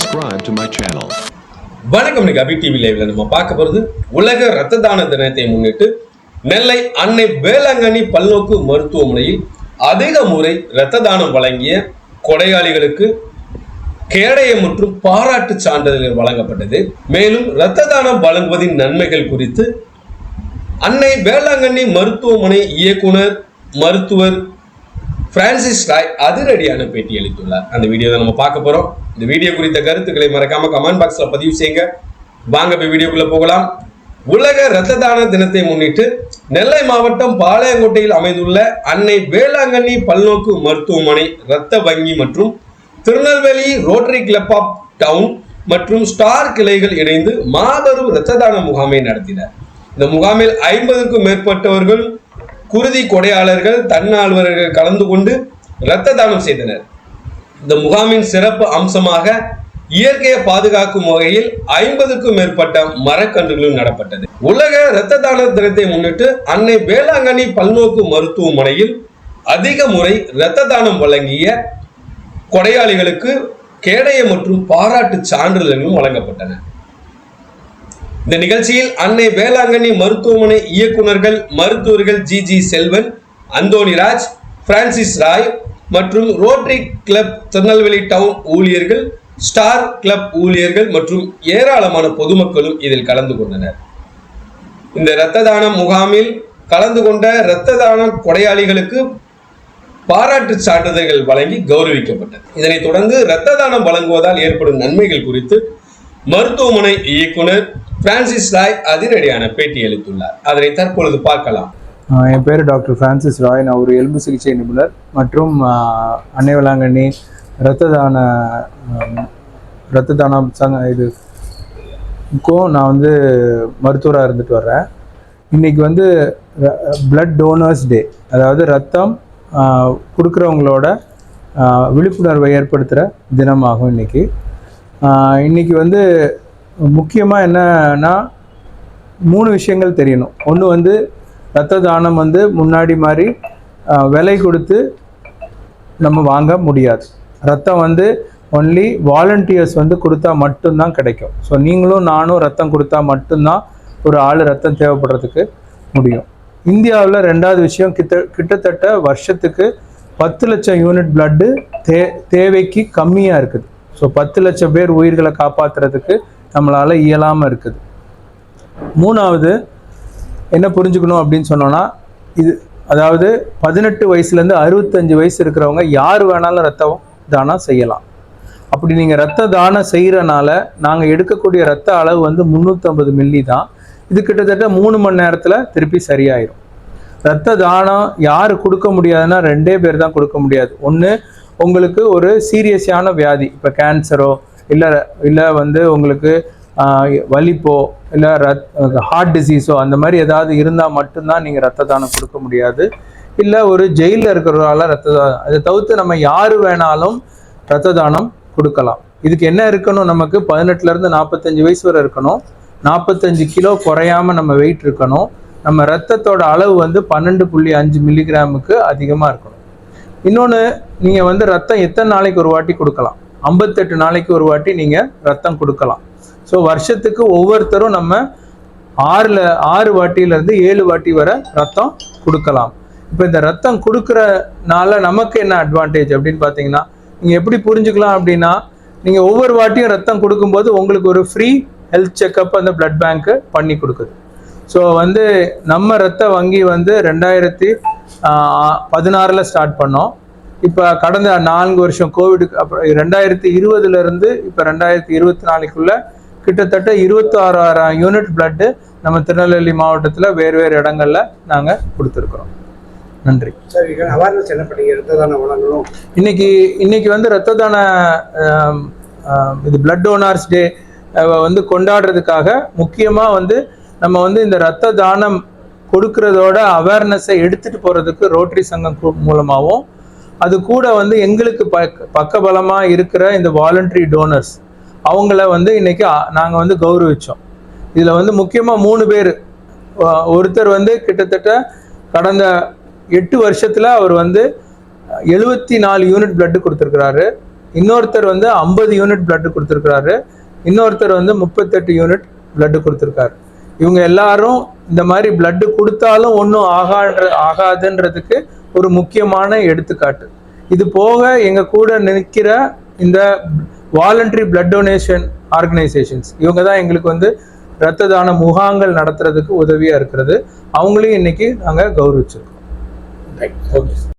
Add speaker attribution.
Speaker 1: subscribe to my channel.
Speaker 2: வணக்கம் இன்னைக்கு அபி TV லைவ்ல நம்ம பார்க்க போறது உலக ரத்த தான தினத்தை முன்னிட்டு நெல்லை அன்னை வேளாங்கண்ணி பல்நோக்கு மருத்துவமனையில் அதிக முறை இரத்த தானம் வழங்கிய கொடையாளிகளுக்கு கேடயம் மற்றும் பாராட்டு சான்றிதழ்கள் வழங்கப்பட்டது மேலும் இரத்த தானம் வழங்குவதின் நன்மைகள் குறித்து அன்னை வேளாங்கண்ணி மருத்துவமனை இயக்குனர் மருத்துவர் பிரான்சிஸ் ராய் அதிரடியான பேட்டி அளித்துள்ளார். அந்த வீடியோ தான் நம்ம பார்க்க போறோம். இந்த வீடியோ குறித்த கருத்துக்களை மறக்காம கமெண்ட் பாக்ஸ்ல பதிவு செய்யுங்க. வாங்க போய் வீடியோக்குள்ள போகலாம். உலக இரத்த தான தினத்தை முன்னிட்டு நெல்லை மாவட்டம் பாளையங்கோட்டையில் அமைந்துள்ள அன்னை வேளாங்கண்ணி பல்நோக்கு மருத்துவமனை இரத்த வங்கி மற்றும் Tirunelveli rotary club of town மற்றும் ஸ்டார் கிளைகள் இணைந்து மாபெரும் இரத்த தான முகாமை நடத்தினர். இந்த முகாமில் ஐம்பதுக்கும் மேற்பட்டவர்கள் குருதி கொடையாளர்கள் தன்னார்வலர்கள் கலந்து கொண்டு இரத்த தானம் செய்தனர். இந்த முகாமின் சிறப்பு அம்சமாக இயற்கையை பாதுகாக்கும் வகையில் ஐம்பதுக்கும் மேற்பட்ட மரக்கன்றுகளும் நடப்பட்டது. உலக இரத்த தான தினத்தை முன்னிட்டு அன்னை வேளாங்கண்ணி பல்நோக்கு மருத்துவமனையில் அதிக முறை இரத்த தானம் வழங்கிய கொடையாளிகளுக்கு கேடய மற்றும் பாராட்டு சான்றிதழ்களும் வழங்கப்பட்டன. இந்த நிகழ்ச்சியில் அன்னை வேளாங்கண்ணி மருத்துவமனை இயக்குனர்கள் மருத்துவர்கள் G G Selvan Anthonyraj Francis Roy மற்றும் ரோட்டரி கிளப் திருநெல்வேலி டவுன் ஊழியர்கள் ஸ்டார் கிளப் ஊழியர்கள் மற்றும் ஏராளமான பொதுமக்களும் இதில் கலந்து கொண்டனர். இந்த இரத்த தான முகாமில் கலந்து கொண்ட இரத்த தான கொடையாளிகளுக்கு பாராட்டு சான்றிதழ்கள் வழங்கி கௌரவிக்கப்பட்டது. இதனைத் தொடர்ந்து இரத்த தானம் வழங்குவதால் ஏற்படும் நன்மைகள் குறித்து மருத்துவமனை இயக்குனர் பிரான்சிஸ் ராய் அதிரடியான பேட்டி அளித்துள்ளார். அதனை தற்பொழுது பார்க்கலாம்.
Speaker 3: என் பேர் டாக்டர் பிரான்சிஸ் ராய் நான் ஒரு எலும்பு சிகிச்சை நிபுணர் மற்றும் அன்னை வேளாங்கண்ணி இரத்த தான இரத்த தான சங்க இதுக்கும் நான் வந்து மருத்துவராக இருந்துட்டு வர்றேன். இன்னைக்கு வந்து பிளட் டோனர்ஸ் டே அதாவது ரத்தம் கொடுக்குறவங்களோட விழிப்புணர்வை ஏற்படுத்துகிற தினமாகும் இன்றைக்கி இன்றைக்கி இன்னைக்கு வந்து முக்கியமாக என்னன்னா மூணு விஷயங்கள் தெரியணும். ஒன்று வந்து ரத்த தானம் வந்து முன்னாடி மாதிரி விலை கொடுத்து நம்ம வாங்க முடியாது. ரத்தம் வந்து ஒன்லி வாலண்டியர்ஸ் வந்து கொடுத்தா மட்டும்தான் கிடைக்கும். ஸோ நீங்களும் நானும் ரத்தம் கொடுத்தா மட்டும்தான் ஒரு ஆள் ரத்தம் தேவைப்படுறதுக்கு முடியும். இந்தியாவில் ரெண்டாவது விஷயம் கிட்ட கிட்டத்தட்ட வருஷத்துக்கு பத்து லட்சம் யூனிட் பிளட்டு தே தேவைக்கு கம்மியாக இருக்குது. ஸோ பத்து லட்சம் பேர் உயிர்களை காப்பாற்றுறதுக்கு நம்மளால் இயலாமல் இருக்குது. மூணாவது என்ன புரிஞ்சுக்கணும் அப்படின்னு சொன்னோன்னா இது அதாவது பதினெட்டு வயசுலேருந்து அறுபத்தஞ்சு வயசு இருக்கிறவங்க யார் வேணாலும் ரத்த தானம் செய்யலாம். அப்படி நீங்கள் ரத்த தானம் செய்கிறனால நாங்கள் எடுக்கக்கூடிய ரத்த அளவு வந்து முந்நூற்றம்பது மில்லி தான். இது கிட்டத்தட்ட மூணு மணி நேரத்தில் திருப்பி சரியாயிடும் ரத்த தானம் யார் கொடுக்க முடியாதுன்னா ரெண்டே பேர் தான் கொடுக்க முடியாது. ஒன்று உங்களுக்கு ஒரு சீரியஸான வியாதி இப்போ கேன்சரோ இல்லை இல்லை வந்து உங்களுக்கு வலிப்போ இல்லை ரத் ஹார்ட் டிசீஸோ அந்த மாதிரி ஏதாவது இருந்தால் மட்டும்தான் நீங்கள் ரத்த தானம் கொடுக்க முடியாது. இல்லை ஒரு ஜெயிலில் இருக்கிறவரால ரத்த தானம் அதை தவிர்த்து நம்ம யார் வேணாலும் ரத்த தானம் கொடுக்கலாம். இதுக்கு என்ன இருக்கணும்? நமக்கு பதினெட்டுலேருந்து நாற்பத்தஞ்சு வயசு வரை இருக்கணும். நாற்பத்தஞ்சு கிலோ குறையாம நம்ம வெயிட் இருக்கணும். நம்ம ரத்தத்தோட அளவு வந்து பன்னெண்டு புள்ளி அஞ்சு மில்லிகிராமுக்கு அதிகமாக இருக்கணும். இன்னொன்று நீங்கள் வந்து ரத்தம் எத்தனை நாளைக்கு ஒரு வாட்டி கொடுக்கலாம்? ஐம்பத்தெட்டு நாளைக்கு ஒரு வாட்டி நீங்கள் ரத்தம் கொடுக்கலாம். ஸோ வருஷத்துக்கு ஒவ்வொருத்தரும் நம்ம ஆறில் ஆறு வாட்டியிலேருந்து ஏழு வாட்டி வரை ரத்தம் கொடுக்கலாம். இப்போ இந்த ரத்தம் கொடுக்குறனால நமக்கு என்ன அட்வான்டேஜ் அப்படின்னு பார்த்தீங்கன்னா நீங்கள் எப்படி புரிஞ்சுக்கலாம் அப்படின்னா நீங்கள் ஒவ்வொரு வாட்டியும் ரத்தம் கொடுக்கும்போது உங்களுக்கு ஒரு ஃப்ரீ ஹெல்த் செக்கப் அந்த பிளட் பேங்க்கு பண்ணி கொடுக்குது. ஸோ வந்து நம்ம ரத்த வங்கி வந்து ரெண்டாயிரத்தி பதினாறில் ஸ்டார்ட் பண்ணோம். இப்போ கடந்த நான்கு வருஷம் கோவிடுக்கு அப்புறம் ரெண்டாயிரத்தி இருபதுலேருந்து இப்போ ரெண்டாயிரத்தி இருபத்தி நாலுக்குள்ள கிட்டத்தட்ட இருபத்தாறாயிரம் யூனிட் பிளட்டு நம்ம திருநெல்வேலி மாவட்டத்தில் வேறு வேறு இடங்கள்ல நாங்கள் கொடுத்துருக்குறோம். நன்றி.
Speaker 4: சரி அவேர்னஸ் என்ன பண்ணீங்க ரத்த தானம் வழங்கணும்
Speaker 3: இன்னைக்கு இன்னைக்கு வந்து ரத்த தான இது பிளட் டோனார்ஸ் டே வந்து கொண்டாடுறதுக்காக முக்கியமாக வந்து நம்ம வந்து இந்த ரத்த தானம் கொடுக்கறதோட அவேர்னஸை எடுத்துட்டு போறதுக்கு ரோட்டரி சங்கம் மூலமாகவும் அது கூட வந்து எங்களுக்கு பக்க பக்கபலமாக இருக்கிற இந்த வாலண்டரி டோனர்ஸ் அவங்கள வந்து இன்னைக்கு நாங்கள் வந்து கௌரவிச்சோம். இதில் வந்து முக்கியமாக மூணு பேர். ஒருத்தர் வந்து கிட்டத்தட்ட கடந்த எட்டு வருஷத்தில் அவர் வந்து எழுபத்தி நாலு யூனிட் பிளட்டு கொடுத்துருக்கிறாரு. இன்னொருத்தர் வந்து ஐம்பது யூனிட் பிளட்டு கொடுத்துருக்குறாரு. இன்னொருத்தர் வந்து முப்பத்தெட்டு யூனிட் பிளட்டு கொடுத்துருக்காரு. இவங்க எல்லாரும் இந்த மாதிரி பிளட்டு கொடுத்தாலும் ஒன்றும் ஆகான்ற ஆகாதுன்றதுக்கு ஒரு முக்கியமான எடுத்துக்காட்டு. இது போக எங்கள் கூட நிற்கிற இந்த வாலண்டரி பிளட் டொனேஷன் ஆர்கனைசேஷன்ஸ் இவங்க தான் எங்களுக்கு வந்து இரத்த தான முகாங்கள் நடத்துறதுக்கு உதவியாக இருக்கிறது. அவங்களையும் இன்னைக்கு நாங்கள் கௌரவிச்சிருக்கோம்.
Speaker 2: ஓகே